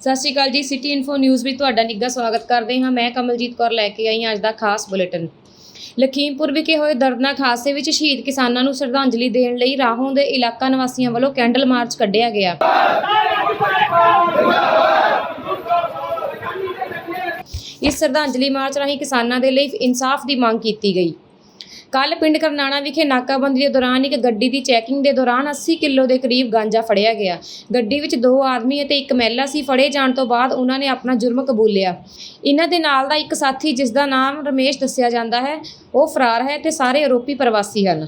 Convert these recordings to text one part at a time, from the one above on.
ਸਤਿ ਸ਼੍ਰੀ ਅਕਾਲ ਜੀ city info news ਵਿੱਚ ਤੁਹਾਡਾ ਨਿੱਘਾ ਸਵਾਗਤ ਕਰਦੇ ਹਾਂ। ਮੈਂ ਕਮਲਜੀਤ ਕੌਰ ਲੈ ਕੇ ਆਈ ਹਾਂ ਅੱਜ ਦਾ ਖਾਸ ਬੁਲੇਟਿਨ। ਲਖੀਮਪੁਰ ਵਿਖੇ ਹੋਏ ਦਰਦਨਾਕ ਹਾਦਸੇ ਵਿੱਚ ਸ਼ਹੀਦ ਕਿਸਾਨਾਂ ਨੂੰ ਸ਼ਰਧਾਂਜਲੀ ਦੇਣ ਲਈ ਰਾਹੋਂ ਦੇ ਇਲਾਕਾ ਨਿਵਾਸੀਆਂ ਵੱਲੋਂ ਕੈਂਡਲ ਮਾਰਚ ਕੱਢਿਆ ਗਿਆ। ਇਸ ਸ਼ਰਧਾਂਜਲੀ ਮਾਰਚ ਰਾਹੀਂ ਕਿਸਾਨਾਂ ਦੇ ਲਈ ਇਨਸਾਫ ਦੀ ਮੰਗ ਕੀਤੀ ਗਈ। ਕੱਲ ਪਿੰਡ ਕਰਨਾਣਾ ਵਿਖੇ ਨਾਕਾਬੰਦੀ ਦੇ ਦੌਰਾਨ ਇੱਕ ਗੱਡੀ ਦੀ ਚੈਕਿੰਗ ਦੇ ਦੌਰਾਨ 80 ਕਿਲੋ ਦੇ ਕਰੀਬ ਗਾਂਜਾ ਫੜਿਆ ਗਿਆ। ਗੱਡੀ ਵਿੱਚ ਦੋ ਆਦਮੀ ਅਤੇ ਇੱਕ ਮਹਿਲਾ ਸੀ। ਫੜੇ ਜਾਣ ਤੋਂ ਬਾਅਦ ਉਹਨਾਂ ਨੇ ਆਪਣਾ ਜੁਰਮ ਕਬੂਲਿਆ। ਇਹਨਾਂ ਦੇ ਨਾਲ ਦਾ ਇੱਕ ਸਾਥੀ, ਜਿਸ ਦਾ ਨਾਮ ਰਮੇਸ਼ ਦੱਸਿਆ ਜਾਂਦਾ ਹੈ, ਉਹ ਫਰਾਰ ਹੈ ਤੇ ਸਾਰੇ ਆਰੋਪੀ ਪ੍ਰਵਾਸੀ ਹਨ।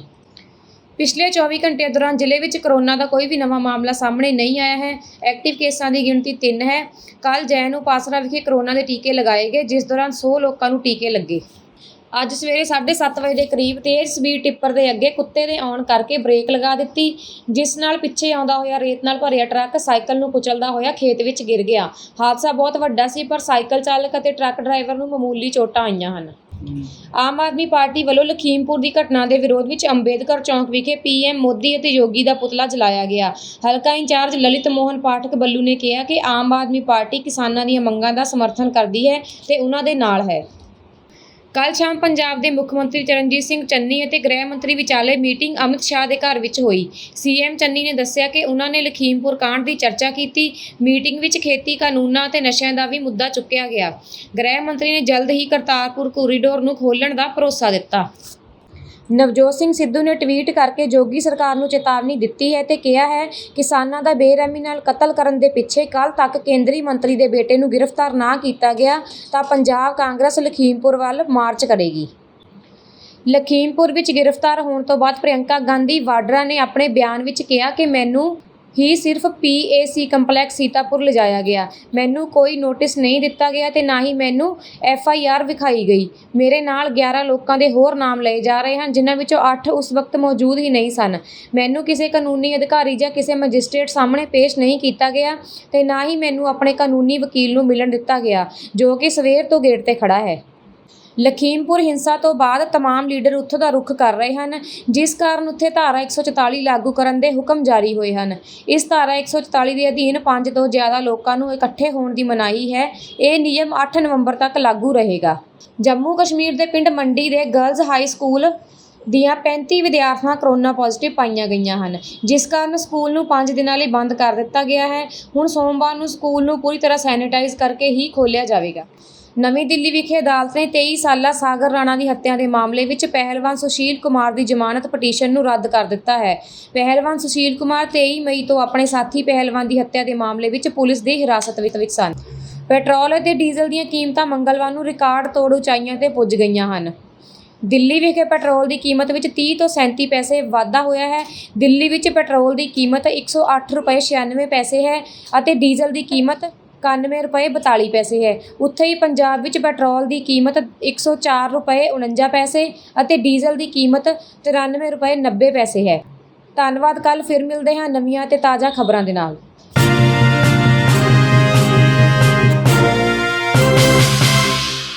ਪਿਛਲੇ 24 ਘੰਟਿਆਂ ਦੌਰਾਨ ਜ਼ਿਲ੍ਹੇ ਵਿੱਚ ਕਰੋਨਾ ਦਾ ਕੋਈ ਵੀ ਨਵਾਂ ਮਾਮਲਾ ਸਾਹਮਣੇ ਨਹੀਂ ਆਇਆ ਹੈ। ਐਕਟਿਵ ਕੇਸਾਂ ਦੀ ਗਿਣਤੀ 3 ਹੈ। ਕੱਲ ਜੈਨ ਉਪਾਸਰਾ ਵਿਖੇ ਕਰੋਨਾ ਦੇ ਟੀਕੇ ਲਗਾਏ ਗਏ, ਜਿਸ ਦੌਰਾਨ 100 ਲੋਕਾਂ ਨੂੰ ਟੀਕੇ ਲੱਗੇ। ਅੱਜ ਸਵੇਰੇ 7:30 ਵਜੇ ਦੇ ਕਰੀਬ ਤੇਜ਼ ਸਪੀਡ ਟਿੱਪਰ ਦੇ ਅੱਗੇ ਕੁੱਤੇ ਦੇ ਆਉਣ ਕਰਕੇ ਬ੍ਰੇਕ ਲਗਾ ਦਿੱਤੀ, ਜਿਸ ਨਾਲ ਪਿੱਛੇ ਆਉਂਦਾ ਹੋਇਆ ਰੇਤ ਨਾਲ ਭਰਿਆ ਟਰੱਕ ਸਾਈਕਲ ਨੂੰ ਕੁਚਲਦਾ ਹੋਇਆ ਖੇਤ ਵਿੱਚ ਗਿਰ ਗਿਆ। ਹਾਦਸਾ ਬਹੁਤ ਵੱਡਾ ਸੀ, ਪਰ ਸਾਈਕਲ ਚਾਲਕ ਅਤੇ ਟਰੱਕ ਡਰਾਈਵਰ ਨੂੰ ਮਾਮੂਲੀ ਚੋਟਾਂ ਆਈਆਂ ਹਨ। ਆਮ ਆਦਮੀ ਪਾਰਟੀ ਵੱਲੋਂ ਲਖੀਮਪੁਰ ਦੀ ਘਟਨਾ ਦੇ ਵਿਰੋਧ ਵਿੱਚ ਅੰਬੇਦਕਰ ਚੌਂਕ ਵਿਖੇ ਪੀਐਮ ਮੋਦੀ ਅਤੇ ਯੋਗੀ ਦਾ ਪੁਤਲਾ ਜਲਾਇਆ ਗਿਆ। ਹਲਕਾ ਇੰਚਾਰਜ ਲਲਿਤ ਮੋਹਨ ਪਾਠਕ ਬੱਲੂ ਨੇ ਕਿਹਾ ਕਿ ਆਮ ਆਦਮੀ ਪਾਰਟੀ ਕਿਸਾਨਾਂ ਦੀਆਂ ਮੰਗਾਂ ਦਾ ਸਮਰਥਨ ਕਰਦੀ ਹੈ ਤੇ ਉਹਨਾਂ ਦੇ ਨਾਲ ਹੈ। ਕੱਲ ਸ਼ਾਮ ਪੰਜਾਬ ਦੇ ਮੁੱਖ ਮੰਤਰੀ ਚਰਨਜੀਤ ਸਿੰਘ ਚੰਨੀ ਅਤੇ ਗ੍ਰਹਿ ਮੰਤਰੀ ਵਿਚਾਲੇ ਮੀਟਿੰਗ ਅਮਿਤ ਸ਼ਾਹ ਦੇ ਘਰ ਵਿੱਚ ਹੋਈ। ਸੀਐਮ ਚੰਨੀ ਨੇ ਦੱਸਿਆ ਕਿ ਉਹਨਾਂ ਨੇ ਲਖੀਮਪੁਰ ਕਾਂਡ ਦੀ ਚਰਚਾ ਕੀਤੀ। ਮੀਟਿੰਗ ਵਿੱਚ ਖੇਤੀ ਕਾਨੂੰਨਾਂ ਅਤੇ ਨਸ਼ਿਆਂ ਦਾ ਵੀ ਮੁੱਦਾ ਚੁੱਕਿਆ ਗਿਆ। ਗ੍ਰਹਿ ਮੰਤਰੀ ਨੇ ਜਲਦ ਹੀ ਕਰਤਾਰਪੁਰ ਕੋਰੀਡੋਰ ਨੂੰ ਖੋਲ੍ਹਣ ਦਾ ਭਰੋਸਾ ਦਿੱਤਾ। ਨਵਜੋਤ ਸਿੰਘ ਸਿੱਧੂ ਨੇ ਟਵੀਟ ਕਰਕੇ ਜੋਗੀ ਸਰਕਾਰ ਨੂੰ ਚੇਤਾਵਨੀ ਦਿੱਤੀ ਹੈ ਤੇ ਕਿਹਾ ਹੈ, ਕਿਸਾਨਾਂ ਦਾ ਬੇਰਹਿਮੀ ਨਾਲ ਕਤਲ ਕਰਨ ਦੇ ਪਿੱਛੇ ਕੱਲ ਤੱਕ ਕੇਂਦਰੀ ਮੰਤਰੀ ਦੇ ਬੇਟੇ ਨੂੰ ਗ੍ਰਿਫਤਾਰ ਨਾ ਕੀਤਾ ਗਿਆ, ਤਾਂ ਪੰਜਾਬ ਕਾਂਗਰਸ ਲਖੀਮਪੁਰ ਵੱਲ ਮਾਰਚ ਕਰੇਗੀ। ਲਖੀਮਪੁਰ ਵਿੱਚ ਗ੍ਰਿਫਤਾਰ ਹੋਣ ਤੋਂ ਬਾਅਦ ਪ੍ਰਿਯੰਕਾ ਗਾਂਧੀ ਵਾਡਰਾ ਨੇ ਆਪਣੇ ਬਿਆਨ ਵਿੱਚ ਕਿਹਾ ਕਿ ਮੈਨੂੰ ਹੀ ਸਿਰਫ ਪੀਏਸੀ ਕੰਪਲੈਕਸ ਸੀਤਾਪੁਰ ਲਿਜਾਇਆ ਗਿਆ। ਮੈਨੂੰ ਕੋਈ ਨੋਟਿਸ ਨਹੀਂ ਦਿੱਤਾ ਗਿਆ ਤੇ ਨਾ ਹੀ ਮੈਨੂੰ ਐਫਆਈਆਰ ਵਿਖਾਈ ਗਈ। ਮੇਰੇ ਨਾਲ 11 ਲੋਕਾਂ ਦੇ ਹੋਰ ਨਾਮ ਲਏ ਜਾ ਰਹੇ ਹਨ, ਜਿਨ੍ਹਾਂ ਵਿੱਚੋਂ 8 ਉਸ ਵਕਤ ਮੌਜੂਦ ਹੀ ਨਹੀਂ ਸਨ। ਮੈਨੂੰ ਕਿਸੇ ਕਾਨੂੰਨੀ ਅਧਿਕਾਰੀ ਜਾਂ ਕਿਸੇ ਮੈਜਿਸਟ੍ਰੇਟ ਸਾਹਮਣੇ ਪੇਸ਼ ਨਹੀਂ ਕੀਤਾ ਗਿਆ ਤੇ ਨਾ ਹੀ ਮੈਨੂੰ ਆਪਣੇ ਕਾਨੂੰਨੀ ਵਕੀਲ ਨੂੰ ਮਿਲਣ ਦਿੱਤਾ ਗਿਆ, ਜੋ ਕਿ ਸਵੇਰ ਤੋਂ ਗੇਟ ਤੇ ਖੜਾ ਹੈ। ਲਖੀਮਪੁਰ ਹਿੰਸਾ ਤੋਂ ਬਾਅਦ तमाम ਲੀਡਰ ਉੱਥੋਂ ਦਾ ਰੁਖ ਕਰ ਰਹੇ ਹਨ ਜਿਸ ਕਾਰਨ ਉੱਥੇ ਧਾਰਾ 144 ਲਾਗੂ ਕਰਨ ਦੇ ਹੁਕਮ ਜਾਰੀ ਹੋਏ ਹਨ ਇਸ ਧਾਰਾ 144 ਦੇ ਅਧੀਨ 5 ਤੋਂ ਜ਼ਿਆਦਾ ਲੋਕਾਂ ਨੂੰ ਇਕੱਠੇ ਹੋਣ ਦੀ ਮਨਾਹੀ ਹੈ ਇਹ ਨਿਯਮ 8 ਨਵੰਬਰ ਤੱਕ ਲਾਗੂ ਰਹੇਗਾ ਜੰਮੂ ਕਸ਼ਮੀਰ ਦੇ ਪਿੰਡ ਮੰਡੀ ਦੇ ਗਰਲਜ਼ ਹਾਈ ਸਕੂਲ ਦੀਆਂ 35 ਵਿਦਿਆਰਥਣਾਂ ਕਰੋਨਾ ਪੋਜ਼ਿਟਿਵ ਪਾਈਆਂ ਗਈਆਂ ਹਨ ਜਿਸ ਕਾਰਨ ਸਕੂਲ ਨੂੰ 5 ਦਿਨਾਂ ਲਈ ਬੰਦ ਕਰ ਦਿੱਤਾ ਗਿਆ ਹੈ ਹੁਣ ਸੋਮਵਾਰ ਨੂੰ ਸਕੂਲ ਨੂੰ ਪੂਰੀ ਤਰ੍ਹਾਂ ਸੈਨੀਟਾਈਜ਼ ਕਰਕੇ ਹੀ ਖੋਲ੍ਹਿਆ ਜਾਵੇਗਾ ਨਵੀਂ ਦਿੱਲੀ ਵਿਖੇ ਅਦਾਲਤ ਨੇ 23 ਸਾਲਾ ਸਾਗਰ ਰਾਣਾ ਦੀ ਹੱਤਿਆ ਦੇ ਮਾਮਲੇ ਵਿੱਚ ਪਹਿਲਵਾਨ ਸੁਸ਼ੀਲ ਕੁਮਾਰ ਦੀ ਜ਼ਮਾਨਤ ਪਟੀਸ਼ਨ ਨੂੰ ਰੱਦ ਕਰ ਦਿੱਤਾ ਹੈ। ਪਹਿਲਵਾਨ ਸੁਸ਼ੀਲ ਕੁਮਾਰ 23 ਮਈ ਤੋਂ ਆਪਣੇ ਸਾਥੀ ਪਹਿਲਵਾਨ ਦੀ ਹੱਤਿਆ ਦੇ ਮਾਮਲੇ ਵਿੱਚ ਪੁਲਿਸ ਦੀ ਹਿਰਾਸਤ ਵਿੱਚ ਸਨ। ਪੈਟਰੋਲ ਅਤੇ ਡੀਜ਼ਲ ਦੀਆਂ ਕੀਮਤਾਂ ਮੰਗਲਵਾਰ ਨੂੰ ਰਿਕਾਰਡ ਤੋੜ ਉਚਾਈਆਂ ਤੇ ਪੁੱਜ ਗਈਆਂ ਹਨ। ਦਿੱਲੀ ਵਿਖੇ ਪੈਟਰੋਲ ਦੀ ਕੀਮਤ ਵਿੱਚ 30 ਤੋਂ 37 ਪੈਸੇ ਵਾਧਾ ਹੋਇਆ ਹੈ। ਦਿੱਲੀ ਵਿੱਚ ਪੈਟਰੋਲ ਦੀ ਕੀਮਤ 108 ਰੁਪਏ 96 ਪੈਸੇ ਹੈ ਅਤੇ ਡੀਜ਼ਲ ਦੀ ਕੀਮਤ 91 ਰੁਪਏ 42 ਪੈਸੇ ਹੈ। ਉੱਥੇ ਹੀ ਪੰਜਾਬ ਵਿੱਚ ਪੈਟਰੋਲ ਦੀ ਕੀਮਤ 104 ਰੁਪਏ 49 ਪੈਸੇ ਅਤੇ ਡੀਜ਼ਲ ਦੀ ਕੀਮਤ 93 ਰੁਪਏ 90 ਪੈਸੇ ਹੈ। ਧੰਨਵਾਦ ਕੱਲ ਫਿਰ ਮਿਲਦੇ ਹਾਂ ਨਵੀਆਂ ਤੇ ਤਾਜ਼ਾ ਖਬਰਾਂ ਦੇ ਨਾਲ।